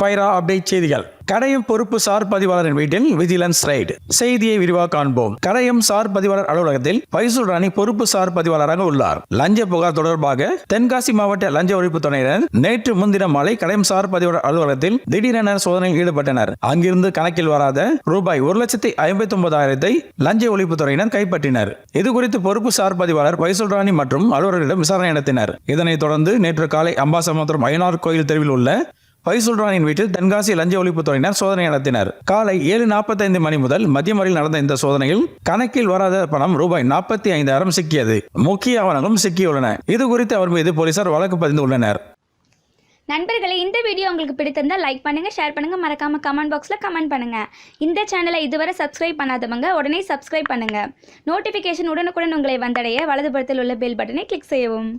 Faira update செய்திகள். கடையம் பொறுப்பு sir பதிவாளரின் வீட்டில் விஜிலன்ஸ் ரைடு செய்தியை விரிவாக காண்போம். கடையம் சார் பதிவாளர் அலுவலகத்தில் பைசூல் ராணி பொறுப்பு சார் பதிவாளராக உள்ளார். லஞ்ச புகார் தொடர்பாக தென்காசி மாவட்ட லஞ்ச ஒழிப்பு துணையினர் நேற்று முன்தினம் மாலை கடையம் சார் பதிவாளர் அலுவலகத்தில் திடீரென சோதனையில் ஈடுபட்டனர். அங்கிருந்து கணக்கில் வராத ரூபாய் ஒரு லட்சத்தி ஐம்பத்தி ஒன்பதாயிரத்தை லஞ்ச ஒழிப்பு துறையினர் கைப்பற்றினர். இது குறித்து பொறுப்பு சார் பதிவாளர் பைசூல் ராணி மற்றும் அலுவலர்களிடம் விசாரணை நடத்தினர். இதனைத் தொடர்ந்து நேற்று காலை அம்பாசமுத்திரம் அய்யனார் கோயில் தெருவில் உள்ள பைசுல்ரானின் வீட்டில் தென்காசி லஞ்ச ஒழிப்புத்துறையினர் சோதனை நடத்தினர். காலை ஏழு நாற்பத்தைந்து மணி முதல் மதியம் வரையில் நடந்த இந்த சோதனையில் கணக்கில் வராத பணம் ரூபாய் நாற்பத்தி ஐந்தாயிரம் சிக்கியது. முக்கிய ஆவணங்களும் சிக்கியுள்ளன. இது குறித்து அவர் மீது போலீசார் வழக்கு பதிந்து உள்ளனர். நண்பர்களே இந்த வீடியோ உங்களுக்கு பிடித்திருந்தால் லைக் பண்ணுங்கள் ஷேர் பண்ணுங்கள் மறக்காமல் கமெண்ட் பாக்ஸில் கமெண்ட் பண்ணுங்கள் இந்த சேனலை இதுவரை சப்ஸ்கிரைப் பண்ணாதவங்க உடனே சப்ஸ்கிரைப் பண்ணுங்கள் நோட்டிஃபிகேஷன் உடனுக்குடன் உங்களை வந்தடைய வலதுபுறத்தில் உள்ள பெல் பட்டனை கிளிக் செய்யவும்.